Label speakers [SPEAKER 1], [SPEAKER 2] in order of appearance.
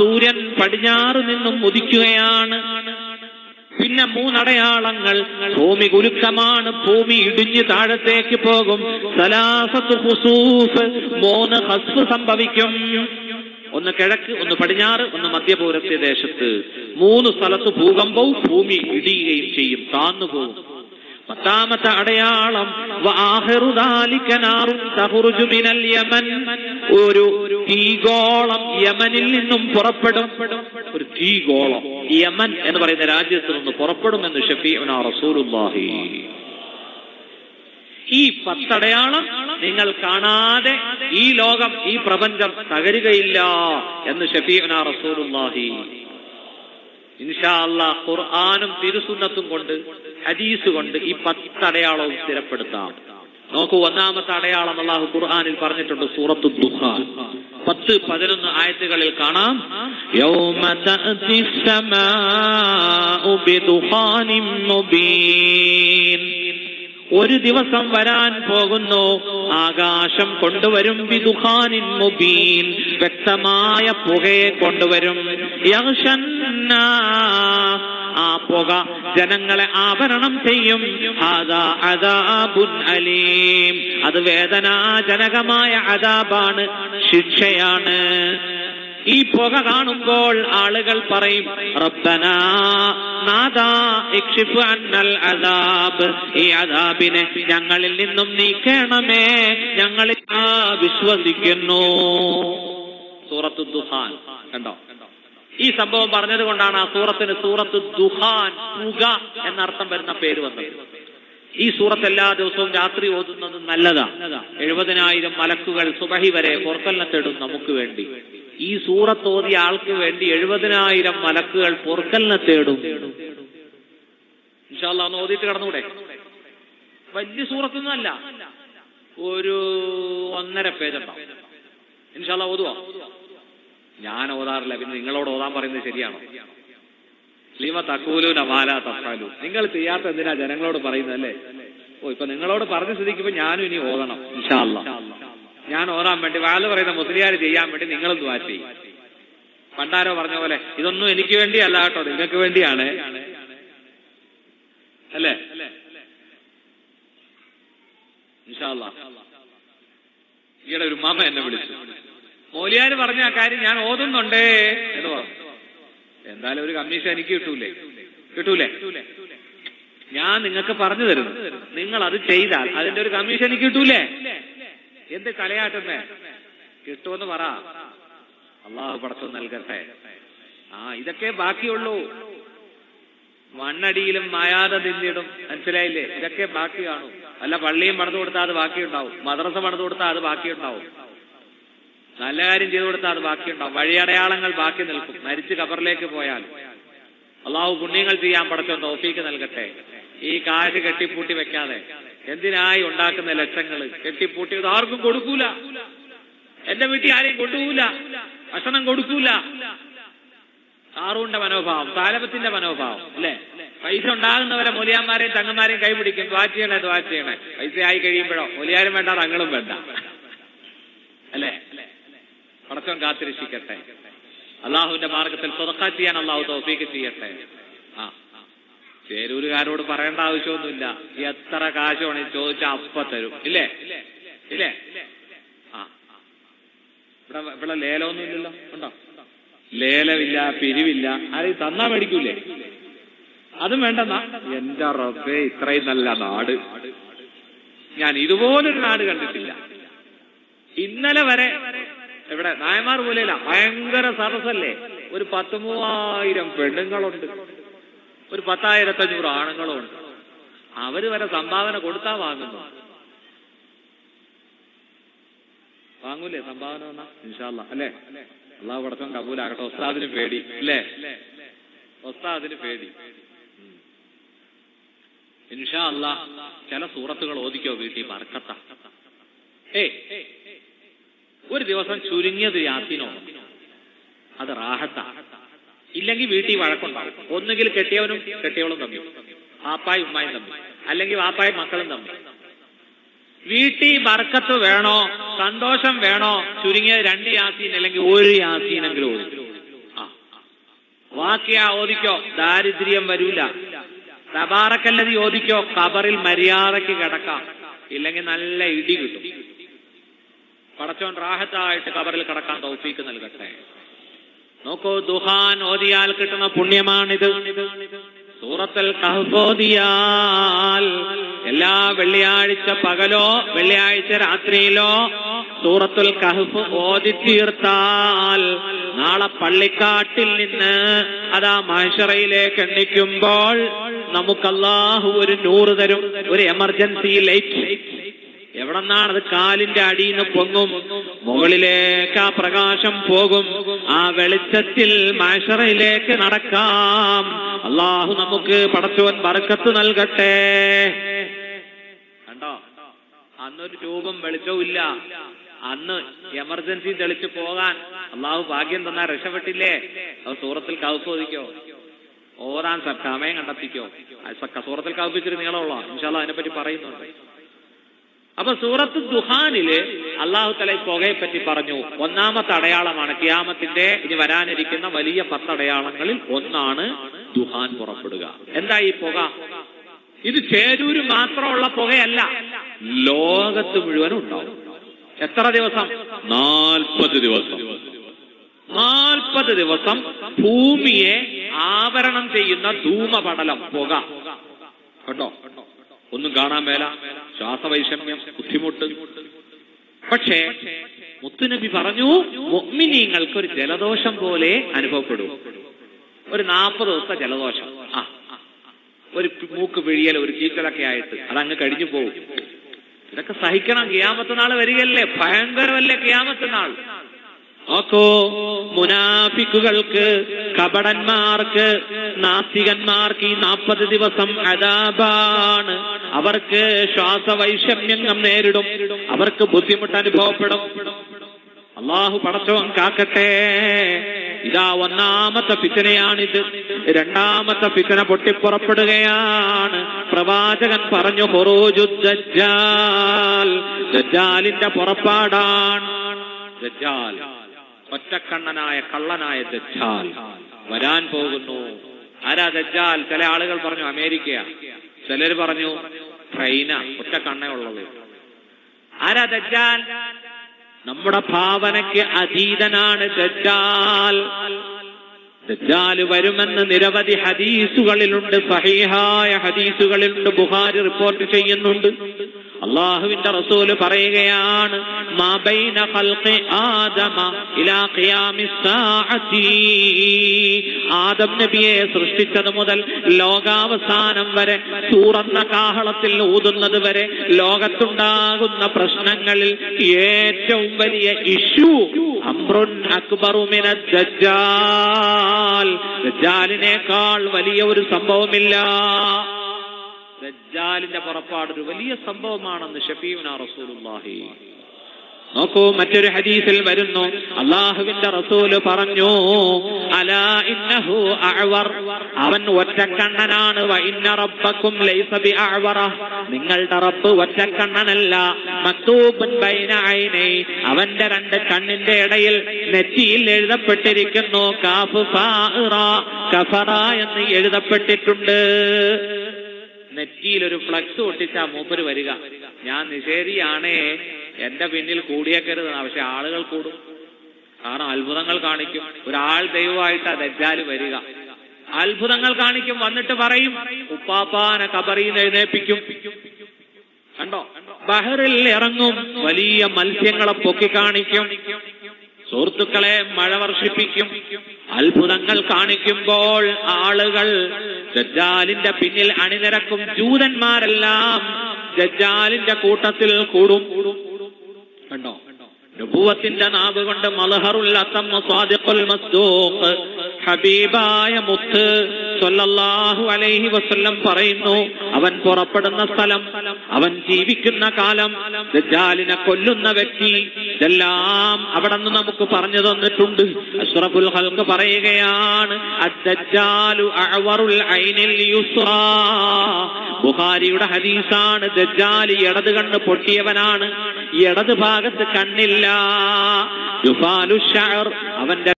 [SPEAKER 1] സൂര്യൻ പടിഞ്ഞാറ് നിന്നും ഉദിക്കുകയാണ്. പിന്നെ മൂന്നടയാളങ്ങൾ ഭൂമി കുലുക്കമാണ് ഭൂമി ഇടിഞ്ഞ് താഴത്തേക്ക് പോകും. സലാസത്ത് ഹുസൂഫ് മൂന്ന് ഹസ്ഫ് സംഭവിക്കും. ഒന്ന് കിഴക്ക് ഒന്ന് പടിഞ്ഞാറ് ഒന്ന് മധ്യപൂരത്തെ ദേശത്ത്. മൂന്ന് സ്ഥലത്ത് ഭൂകമ്പവും ഭൂമി ഇടിയുകയും ചെയ്യും താന്നു പോകും. പത്താമത്തെ അടയാളം മിനൽ യമൻ. ഒരു തീഗോളം യമനിൽ നിന്നും പുറപ്പെടും. ഒരു തീഗോളം യമൻ എന്ന് പറയുന്ന രാജ്യത്ത് നിന്ന് പുറപ്പെടുമെന്ന് ഷഫീഉന റസൂലുള്ളാഹി. ഈ പത്തടയാളം നിങ്ങൾ കാണാതെ ഈ ലോകം ഈ പ്രപഞ്ചം തകരുകയില്ല എന്ന് ഷഫീഉന റസൂലുള്ളാഹി ഇൻഷാ അല്ലാ ഖുർആാനും തിരുസുന്നത്തും കൊണ്ട് ഹദീസ് കൊണ്ട് ഈ പത്തടയാളവും സ്ഥിരപ്പെടുത്താം. നോക്കൂ ഒന്നാമത്തെ അടയാളം അള്ളാഹു ഖുർആാനിൽ പറഞ്ഞിട്ടുണ്ട് സൂറത്ത് ദുഹാൻ പത്ത് പതിനൊന്ന് ആയത്തുകളിൽ കാണാം. യൗമ ഒരു ദിവസം വരാൻ പോകുന്നു. ആകാശം കൊണ്ടുവരും വിദുഹാനിൻ മുബീൻ. വ്യക്തമായ പുകയെ കൊണ്ടുവരും. ആ പുക ജനങ്ങളെ ആവരണം ചെയ്യും. അലീം. അത് വേദനാജനകമായ അദാബാണ് ശിക്ഷയാണ്. ഈ പുക കാണുമ്പോൾ ആളുകൾ പറയും റബ്ബനാ ഈ അദാബിനെ ഞങ്ങളിൽ നിന്നും നീക്കണമേ. ഞങ്ങൾ വിശ്വസിക്കുന്നു. സൂറത്ത് ദുഹാൻ. കണ്ടോ? ഈ സംഭവം പറഞ്ഞത് കൊണ്ടാണ് ആ സൂറത്തിന് സൂറത്ത് ദുഹാൻ പുക എന്നർത്ഥം വരുന്ന പേര് വന്നത്. ഈ സൂറത്ത് എല്ലാ ദിവസവും രാത്രി ഓതുന്നത് നല്ലതാണ് എഴുപതിനായിരം മലക്കുകൾ സുബഹി വരെ പുറത്തെല്ലാം തേടും നമുക്ക് വേണ്ടി. ഈ സൂറത്ത് ഓതിയ ആൾക്ക് വേണ്ടി എഴുപതിനായിരം മലക്കുകൾ പൊറുക്കലിനെ തേടും. ഇൻഷാല്ലാ ഒന്ന് ഓതിയിട്ട് കടന്നൂടെ? വലിയ സൂറത്തൊന്നും അല്ല. ഒരു ഒന്നര പേജ് ഇൻഷാല്ല ഓതുവാ? ഞാൻ ഓതാറില്ല. പിന്നെ നിങ്ങളോട് ഓതാൻ പറയുന്നത് ശരിയാണോ? ലീമ തക്കൂലൂന മാല തഫാലു നിങ്ങൾ ചെയ്യാത്ത എന്തിനാ ജനങ്ങളോട് പറയുന്നത് അല്ലേ? ഓ ഇപ്പൊ നിങ്ങളോട് പറഞ്ഞ സ്ഥിതിക്ക് ഇപ്പൊ ഞാനും ഇനി ഓതണം ഇൻഷാല്ല ഞാൻ ഓതാൻ വേണ്ടി വാൽ പറയുന്ന മുസ്ലിയാർ ചെയ്യാൻ വേണ്ടി നിങ്ങളും ദ്വാ ചെയ്യും പണ്ടാരോ പറഞ്ഞ പോലെ ഇതൊന്നും എനിക്ക് വേണ്ടിയല്ല കേട്ടോ നിങ്ങൾക്ക് വേണ്ടിയാണ്. അല്ലേ? ഇൻഷാല്ല ഈയിടെ ഒരു മാമ എന്നെ വിളിച്ചു. മോലിയാര് പറഞ്ഞ ആ കാര്യം ഞാൻ ഓതുന്നുണ്ടേ എന്ന് പറഞ്ഞു. എന്തായാലും ഒരു കമ്മീഷൻ എനിക്ക് കിട്ടൂലേ? കിട്ടൂലേ? ഞാൻ നിങ്ങൾക്ക് പറഞ്ഞു തരുന്നു. നിങ്ങൾ അത് ചെയ്താൽ അതിന്റെ ഒരു കമ്മീഷൻ എനിക്ക് കിട്ടൂലേ? എന്ത് കളയാട്ടുന്നേ? കിട്ടുമെന്ന് പറ. അള്ളാഹു പടച്ചു നൽകട്ടെ. ആ ഇതൊക്കെ ബാക്കിയുള്ളൂ. മണ്ണടിയിലും മായാതെ നിന്നിടും. മനസ്സിലായില്ലേ? ഇതൊക്കെ ബാക്കി കാണും. അല്ല പള്ളിയും പണിതു കൊടുത്താൽ അത് ബാക്കിയുണ്ടാവും മദ്രസ പണിതു കൊടുത്താൽ അത് ബാക്കിയുണ്ടാവും നല്ല കാര്യം ചെയ്തു കൊടുത്താൽ അത് ബാക്കിയുണ്ടാവും വഴിയടയാളങ്ങൾ ബാക്കി നിൽക്കും. മരിച്ച് കബറിലേക്ക് പോയാൽ. അള്ളാഹു പുണ്യങ്ങൾ ചെയ്യാൻ പടച്ചോ തോഫീക്ക് നൽകട്ടെ. ഈ കാശ് കെട്ടിപ്പൂട്ടി വെക്കാതെ. എന്തിനായി ഉണ്ടാക്കുന്ന ലക്ഷങ്ങൾ കെട്ടിപ്പൂട്ടിയത് ആർക്കും കൊടുക്കൂല. എന്റെ വീട്ടിൽ ആരെയും കൊടുക്കൂല ഭക്ഷണം കൊടുക്കൂല. കാറൂന്റെ മനോഭാവം താലപത്തിന്റെ മനോഭാവം അല്ലെ? പൈസ ഉണ്ടാകുന്നവരെ മുലിയാന്മാരെയും തങ്ങന്മാരെയും കൈപിടിക്കും. ദ്വാറ്റ് ചെയ്യണേ ദ്വാറ്റ് ചെയ്യണേ പൈസ ആയി കഴിയുമ്പോഴോ? മുലിയാരും വേണ്ട തങ്ങളും വേണ്ട. അല്ലേ? പടച്ചവൻ കാത്തിരക്ഷിക്കട്ടെ. അള്ളാഹുവിന്റെ മാർഗത്തിൽ സ്വതക്കാ ചെയ്യാൻ അള്ളാഹു തോഫീക്ക് ചെയ്യട്ടെ. ആ. ചേരൂരുകാരോട് പറയേണ്ട ആവശ്യമൊന്നുമില്ല. എത്ര കാശ് വേണമെങ്കിൽ ചോദിച്ചാൽ അപ്പ തരും. ഇല്ലേ? ഇല്ലേ? ആ. ഇവിടെ ഇവിടെ ലേലമൊന്നും ഇല്ലല്ലോ. ഉണ്ടോ? ലേലമില്ല പിരിവില്ല. ആരെയും തന്നാ മേടിക്കൂലേ? അതും വേണ്ടെന്നാ? എന്റെ റബ്ബേ ഇത്രയും നല്ല നാട്. ഞാൻ ഇതുപോലൊരു നാട് കണ്ടിട്ടില്ല. ഇന്നലെ വരെ ഇവിടെ നായന്മാർ പോലെയല്ല ഭയങ്കര സദസ്സല്ലേ? ഒരു പത്ത് മൂവായിരം പെണ്ണുങ്ങളുണ്ട്. ഒരു പത്തായിരത്തഞ്ഞൂറ് ആണുങ്ങളും അവർ വരെ സംഭാവന കൊടുത്താ വാങ്ങുന്നു. വാങ്ങൂലേ സംഭാവന വന്നാ? ഇൻഷാല്ല അല്ലേ? അള്ളാഹു പടക്കം കബൂലാകട്ടെ. ഒസ്താദിന് പേടി. അല്ലേ? ഒസ്താദിന് പേടി. ഇൻഷാ അല്ല ചില സൂറത്തുകൾ ഓദിക്കോ വീട്ടിൽ മറക്കത്ത ഏ ഒരു ദിവസം ചുരുങ്ങിയത് യാത്തിനോ അത് റാഹത്ത. ഇല്ലെങ്കിൽ വീട്ടിൽ വഴക്കുണ്ടാവും. ഒന്നുകിൽ കെട്ടിയവനും കെട്ടിയവളും തമ്മിൽ. വാപ്പായും ഉമ്മായും തമ്മിൽ. അല്ലെങ്കിൽ വാപ്പായും മക്കളും തമ്മിൽ. വീട്ടിൽ ബർക്കത്ത് വേണോ സന്തോഷം വേണോ ചുരുങ്ങിയ രണ്ട് യാസീൻ അല്ലെങ്കിൽ ഒരു യാസീനെങ്കിലും ഓതി വാക്യ ഓദിക്കോ ദാരിദ്ര്യം വരൂല. തബാറക്കല്ലതി ഓദിക്കോ കബറിൽ മര്യാദയ്ക്ക് കിടക്കാം. ഇല്ലെങ്കിൽ നല്ല ഇടി കിട്ടും. പടച്ചോൻ റാഹത്തായിട്ട് കബറിൽ കിടക്കാൻ തൗഫീക്ക് നൽകട്ടെ. നോക്കൂ ദുഹാൻ ഓതിയാൽ കിട്ടുന്ന പുണ്യമാണിത്. സൂറത്തൽ കഹ്ഫ് ഓതിയാൽ എല്ലാ വെള്ളിയാഴ്ച പകലോ വെള്ളിയാഴ്ച രാത്രിയിലോ സൂറത്തുൽ കഹ്ഫ് ഓതി തീർത്താൽ നാളെ പള്ളിക്കാട്ടിൽ നിന്ന് അതാ മാഷറയിലേക്ക് എണ്ണിക്കുമ്പോൾ നമുക്ക് അല്ലാഹു ഒരു നൂറ് തരും ഒരു എമർജൻസി ലൈറ്റ്. എവിടെന്നാണ് അത് കാലിന്റെ അടിയിൽ നിന്ന് പൊങ്ങും? മുകളിലേക്ക് ആ പ്രകാശം പോകും. ആ വെളിച്ചത്തിൽ മാഷറയിലേക്ക് നടക്കാം. അള്ളാഹു നമുക്ക് പടച്ചോൻ ബർക്കത്ത് നൽകട്ടെ. കണ്ടോ? അന്നൊരു രൂപം വെളിച്ചവും അന്ന് എമർജൻസി തെളിച്ചു പോകാൻ അള്ളാഹു ഭാഗ്യം തന്നാ രക്ഷപ്പെട്ടില്ലേ? അത് സൂറത്തിൽ കൗസോദിക്കോ ഓരാൻ സമയം കണ്ടെത്തിക്കോ. സൂറത്തിൽ കൗപ്പിച്ചിട്ട് നീളമുള്ള ഇൻഷാല്ല അതിനെപ്പറ്റി പറയുന്നുണ്ട്. അപ്പൊ സൂറത്ത് ദുഹാനിൽ അള്ളാഹു തല പുകയെ പറ്റി പറഞ്ഞു. ഒന്നാമത്തെ അടയാളമാണ് കിയാമത്തിന്റെ ഇനി വരാനിരിക്കുന്ന വലിയ പത്തടയാളങ്ങളിൽ ഒന്നാണ് ദുഹാൻ പുറപ്പെടുക. എന്താ ഈ പുക? ഇത് ചേരൂര് മാത്രമുള്ള പുകയല്ല ലോകത്ത് മുഴുവനും ഉണ്ടാവും. എത്ര ദിവസം? നാൽപ്പത് ദിവസം. നാൽപ്പത് ദിവസം ഭൂമിയെ ആവരണം ചെയ്യുന്ന ധൂമപടലം പുക. കേട്ടോ? ഒന്നും കാണാൻ മേല. ശ്വാസവൈഷമ്യം ബുദ്ധിമുട്ട്. പക്ഷേ മുത്തുനബി പറഞ്ഞു മുഅ്മിനീങ്ങൾക്ക് ഒരു ജലദോഷം പോലെ അനുഭവപ്പെടും. ഒരു നാൽപ്പത് ദിവസത്തെ ജലദോഷം. ആ ഒരു മൂക്ക് പിഴിയൽ ഒരു ചീറ്റലൊക്കെ ആയിട്ട് അത് അങ്ങ് കഴിഞ്ഞു പോകും. ഇതൊക്കെ സഹിക്കണം. കിയാമത്ത് നാൾ വരികയല്ലേ? ഭയങ്കരമല്ലേ നാൾ നോക്കൂ മുനാഫിക്കുകൾക്ക് കപടന്മാർക്ക് നാസ്തികന്മാർക്ക് ഈ നാൽപ്പത് ദിവസം അതാപാണ് അവർക്ക് ശ്വാസവൈഷമ്യം നേരിടും. അവർക്ക് ബുദ്ധിമുട്ട് അനുഭവപ്പെടും. അള്ളാഹു പടച്ചവൻ കാക്കട്ടെ. ഇതാ ഒന്നാമത്തെ ഫിത്തനയാണിത് രണ്ടാമത്തെ ഫിത്തന പൊട്ടിപ്പുറപ്പെടുകയാണ്. പ്രവാചകൻ പറഞ്ഞു ഹൊറോജുദ്ദാൽ ദജ്ജാലിന്റെ പുറപ്പാടാണ്. ദജ്ജാൽ. ഒറ്റക്കണ്ണനായ കള്ളനായ ദജ്ജാൽ. വരാൻ പോകുന്നു. ആരാ ദജ്ജാൽ? ചില ആളുകൾ പറഞ്ഞു അമേരിക്കയാ ചിലർ പറഞ്ഞു ചൈന. ഒറ്റ കണ്ണേ ഉള്ളത് ആരാ ദജ്ജാൽ? നമ്മുടെ ഭാവനയ്ക്ക് അതീതനാണ് ദജ്ജാൽ. ദജ്ജാൽ വരുമെന്ന് നിരവധി ഹദീസുകളിലുണ്ട് സഹീഹായ ഹദീസുകളിലുണ്ട് ബുഹാരി റിപ്പോർട്ട് ചെയ്യുന്നുണ്ട്. അള്ളാഹുവിന്റെ റസൂൽ പറയുകയാണ് ആദം നബിയെ സൃഷ്ടിച്ചത് മുതൽ ലോകാവസാനം വരെ തുറന്ന കാഹളത്തിൽ ഊതുന്നത് വരെ ലോകത്തുണ്ടാകുന്ന പ്രശ്നങ്ങളിൽ ഏറ്റവും വലിയ ഇഷ്യൂ അമ്രുൻ അക്ബറുമിന ദജ്ജാൽ ദജ്ജാലിനേക്കാൾ വലിയ ഒരു സംഭവമില്ല. ദജ്ജാലിന്റെ പുറപ്പാട് ഒരു വലിയ സംഭവമാണെന്ന് ഷഫീമിന റസൂലുള്ളാഹി നോക്കൂ മറ്റൊരു ഹദീസിൽ വരുന്നു. അള്ളാഹുവിന്റെ റസൂൽ പറഞ്ഞു അലാ ഇന്നഹു അവൻ ഒറ്റക്കണ്ണനാണ്. ലൈസ നിങ്ങളുടെ റബ്ബ് ഒറ്റക്കണ്ണനല്ല. ബൈന അവന്റെ രണ്ട് കണ്ണിന്റെ ഇടയിൽ നെറ്റിയിൽ എഴുതപ്പെട്ടിരിക്കുന്നു. കാഫ് കഫറ എന്ന് എഴുതപ്പെട്ടിട്ടുണ്ട്. നെറ്റിയിൽ ഒരു ഫ്ലക്സ് ഒട്ടിച്ചാ മൂപ്പര് വരിക. ഞാൻ നിഷേധിയാണേ. എന്റെ പിന്നിൽ കൂടിയേക്കരുത് പക്ഷെ ആളുകൾ കൂടും. കാരണം അത്ഭുതങ്ങൾ കാണിക്കും. ഒരാൾ ദൈവമായിട്ട് ദജ്ജാൽ വരിക. അത്ഭുതങ്ങൾ കാണിക്കും. വന്നിട്ട് പറയും ഉപ്പാപ്പാന കബറിയിൽ എഴുന്നേപ്പിക്കും കണ്ടോ? ബഹറിൽ ഇറങ്ങും. വലിയ മത്സ്യങ്ങളെ പൊക്കി കാണിക്കും. സുഹൃത്തുക്കളെ മഴ വർഷിപ്പിക്കും. അത്ഭുതങ്ങൾ കാണിക്കുമ്പോൾ ആളുകൾ ജജ്ജാലിന്റെ പിന്നിൽ അണിനിരക്കും. ജൂതന്മാരെല്ലാം ജജ്ജാലിന്റെ കൂട്ടത്തിൽ കൂടും. കണ്ടോ? നുബുവത്തിന്റെ നാവ് കൊണ്ട് മലഹറുൽ ഹബീബായ മുത്ത് സല്ലല്ലാഹു അലൈഹി വസല്ലം പറയുന്നു അവൻ പുറപ്പെടുന്ന സ്ഥലം അവൻ ജീവിക്കുന്ന കാലം ദജ്ജാലിനെ കൊല്ലുന്ന വ്യക്തി ഇതെല്ലാം അവിടെ നിന്ന് നമുക്ക് പറഞ്ഞു തന്നിട്ടുണ്ട്. അഷ്റഫുൽ ഹൽക്ക് പറയുകയാണ് ബുഹാരിയുടെ ഹദീസാണ് ദജ്ജാലി ഇടത് കണ്ണ് പൊട്ടിയവനാണ് ഇടത് ഭാഗത്ത് കണ്ണില്ല. അവന്റെ